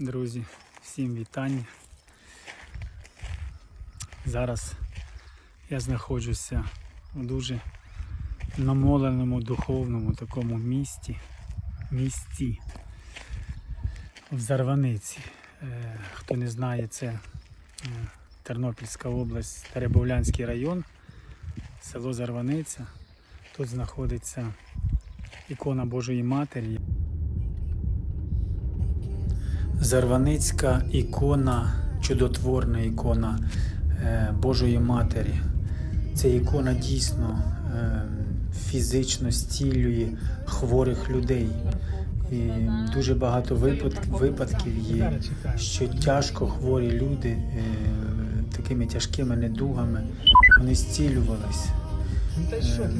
Друзі, всім вітання. Зараз я знаходжуся у дуже намоленому духовному такому місті, місті в Зарваниці. Е, Хто не знає, це е, Тернопільська область, Теребовлянський район, село Зарваниця. Тут знаходиться ікона Божої Матері. Зарваницька ікона, чудотворна ікона е, Божої Матері. Ця ікона дійсно е, фізично зцілює хворих людей. І дуже багато випадків, є, що тяжко хворі люди е, такими тяжкими недугами вони зцілювались. Е,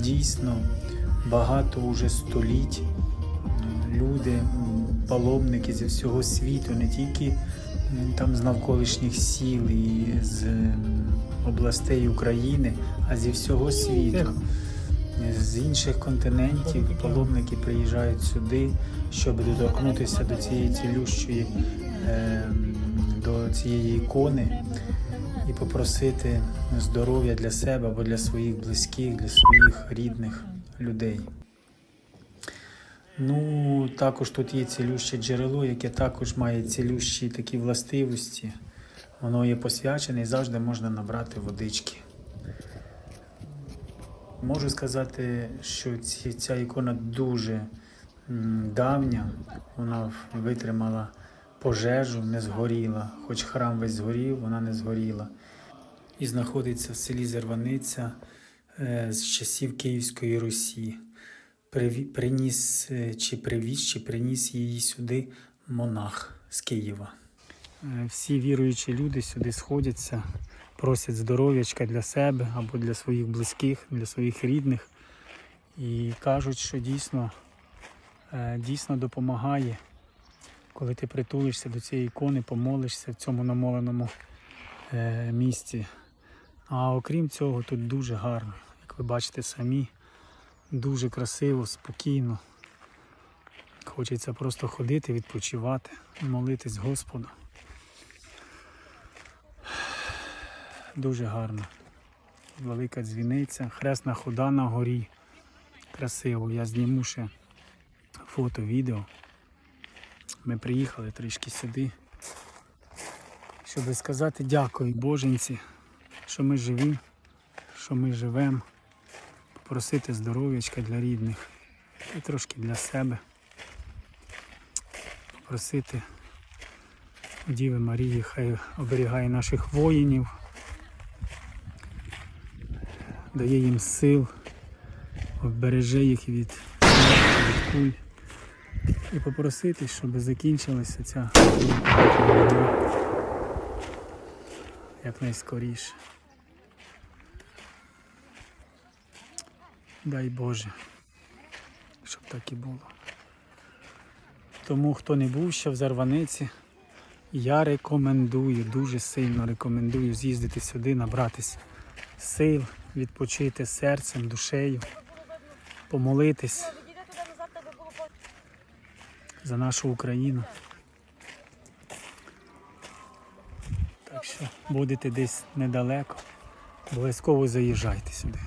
Дійсно, багато уже століть люди, паломники зі всього світу, не тільки там з навколишніх сіл і з областей України, а зі всього світу. З інших континентів паломники приїжджають сюди, щоб доторкнутися до цієї цілющої, е, до цієї ікони і попросити здоров'я для себе або для своїх близьких, для своїх рідних людей. Ну, також тут є цілюще джерело, яке також має цілющі такі властивості. Воно є посвячене і завжди можна набрати водички. Можу сказати, що ці, ця ікона дуже давня, вона витримала пожежу, не згоріла. Хоч храм весь згорів, вона не згоріла. І знаходиться в селі Зерваниця е, з часів Київської Русі. Приніс е, чи привіз, чи приніс її сюди монах з Києва. Е, Всі віруючі люди сюди сходяться, просять здоров'ячка для себе або для своїх близьких, для своїх рідних. І кажуть, що дійсно, е, дійсно допомагає, коли ти притулишся до цієї ікони, помолишся в цьому намоленому місці. А окрім цього, тут дуже гарно, як ви бачите самі, дуже красиво, спокійно. Хочеться просто ходити, відпочивати, молитись Господу. Дуже гарно. Велика дзвіниця, хресна хода на горі. Красиво. Я зніму ще фото, відео. Ми приїхали трішки сюди, щоб сказати дякую Боженці, що ми живі, що ми живемо. Попросити здоров'ячка для рідних і трошки для себе. Попросити Діви Марії, хай оберігає наших воїнів, дає їм сил, обереже їх від від куль. І попросити, щоб закінчилася ця війна якнайскоріше. Дай Боже, щоб так і було. Тому хто не був ще в Зарваниці, я рекомендую, дуже сильно рекомендую з'їздити сюди, набратись сил, відпочити серцем, душею, помолитись за нашу Україну. Так що будете десь недалеко, обов'язково заїжджайте сюди.